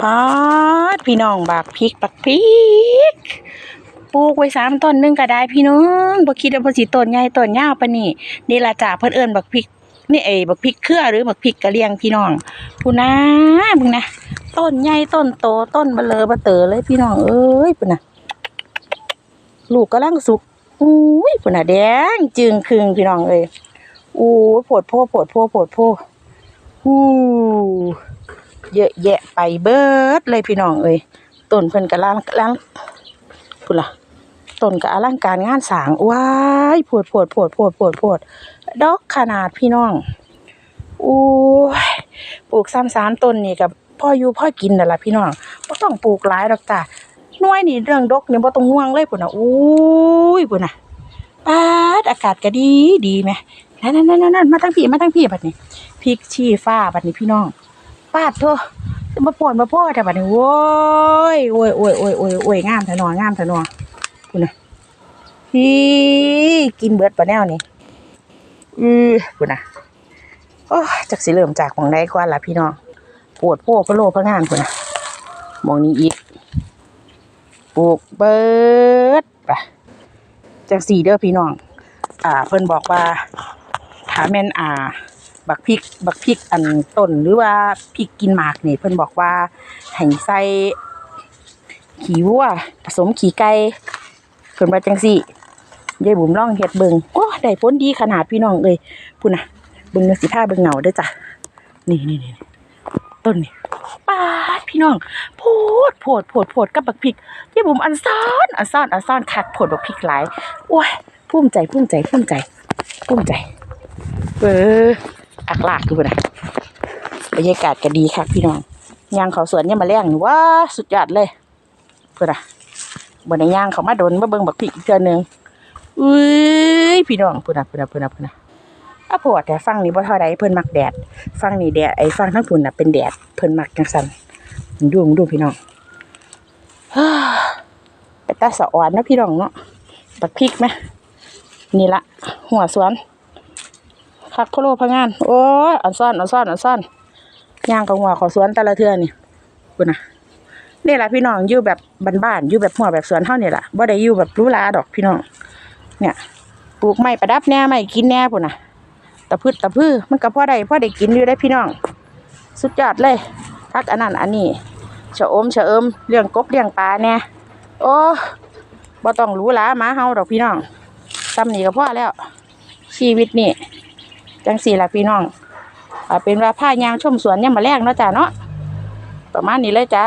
ปาดพี่น้องบากพริกบักพริกปลูกไว้สามต้นนึงก็ได้พี่น้องบ่คิดว่าเพิ่นสิต้นใหญ่ต้นยาวปานนี้นี่ละจ้ะเพิ่นเอิ้นบักพริกนี่เอ้บักพริกเครือหรือบักพริกกะเหรี่ยงพี่น้องพูนะมึงนะต้นใหญ่ต้นโตต้นเบลอเบเตอเลยพี่น้องเอ้ยพูนะลูกกำลังสุกอุ้ยพูนะแดงจึงคึงพี่น้องเอ้ยอู้ยโผดโพโผดโพโผดโพอู้ เยอะแยะไปเบิดเลยพี่น้องเอ้ยต้นเพิ่นกำลังกำลังพูดล่ะต้นก็อลังการงานสางว้ายโผดโผดโผดโผดโผดโผดดอกขนาดพี่น้องอู้ยปลูกซ้ำสามต้นนี่กับพ่ออยู่พ่อกินนั่นล่ะพี่น้องบ่ต้องปลูกหลายดอกจ้ะน่วยนี่เรื่องดอกนี่บ่ต้องห่วงเลยพุ่นน่ะอู้ยพุ่นน่ะปาดอากาศก็ดีดีแหมนั่นๆๆๆมาทางพี่มาทางพี่บัดนี้พริกชี้ฟ้าบัดนี้พี่น้อง ปาดโทมาปวนมาพ่อแต่บัดนี้โว้ยโอ้ยโอ้ยโอ้ยโอ้ยโอ้ยงามแท้หนองามแท้หนอพุ่นน่ะพี่กินเบิดปะแนวนี่อือพุ่นะโอ้จักสิเริ่มจากหมองใดก่อนล่ะพี่น้องปวดโพพะโลพะงานพุ่นะมองนี้อีกปลูกเบิดไปจังสี่เด้อพี่น้อง อ่า เพิ่นบอกว่าถ้าแม่นอ่า บักพริกบักพริกอันต้นหรือว่าพริกกินหมากนี่เพิ่นบอกว่าให้ใส่ขี้วัวผสมขี้ไก่เพิ่นว่าจังสี่ยายบุ๋มลองเฮ็ดเบิงโอ้ได้ผลดีขนาดพี่น้องเอ้ยพุ่นน่ะเบิงเนื้อสิท่าเบิงเหงาเด้อจ้ะนี่นี่นี่ต้นนี่ปาพี่น้องโพดโพดโพดโพดกับบักพริกยายบุ๋มอันซ่อนอันซ่อนอันซ่อนคักโพดบักพริกหลายโอ้ยภูมิใจภูมิใจภูมิใจภูมิใจเออักลากคือนะบรรยากาศก็ดีคักพี่น้องย่างเขาสวนยามมาแล้งว้าสุดยอดเลยเพิ่นน่ะบ่ได้ย่างเขามาโดนมาเบิ่งบักพริกอีกเทื่อนึงอุ้ยพี่น้องพุ่นน่ะพุ่นน่ะพุ่นน่ะพุ่นน่ะอะพอแต่ฟังนี่บ่เท่าใดเพิ่นมักแดดฟังนี่แดดไอ้ฟังทั้งพุ่นน่ะเป็นแดดเพิ่นมักจังซั่นมึงดูดูพี่น้องฮ่าไปตาสะอ่อนนะพี่น้องเนาะบักพริกไหมนี่ละหัวสวน คักโคโลพะงาน โอ้ยอันซ่อนอันซ่อนอันซ่อนย่างกับหัวของสวนแต่ละเทือนี่พุ่นน่ะนี่แหละพี่น้องอยู่แบบบ้านๆอยู่แบบหัวแบบสวนเฮานี่แหละบ่ได้อยู่แบบรูหราดอกพี่น้อง เนี่ยปลูกไม้ประดับแน่ไม้กินแน่พุ่นน่ะตะพืชตะพือมันก็พ่อได้พ่อได้กินอยู่ได้พี่น้อง สุดยอดเลยพักอันนั้นอันนี้ชะอมชะเอิมเลี้ยงกบเลี้ยงปลาแน่โอ้บ่ต้องรู้ลาหมาเฮาดอกพี่น้องซ้ำนี่ก็พอแล้ว ชีวิตนี่ จังสี่ละพี่น้องเอเป็นว่าผ้ายางชมสวนเนี่ยมมาแรกเนาะจ้าเนาะประมาณนี้เลยจ้า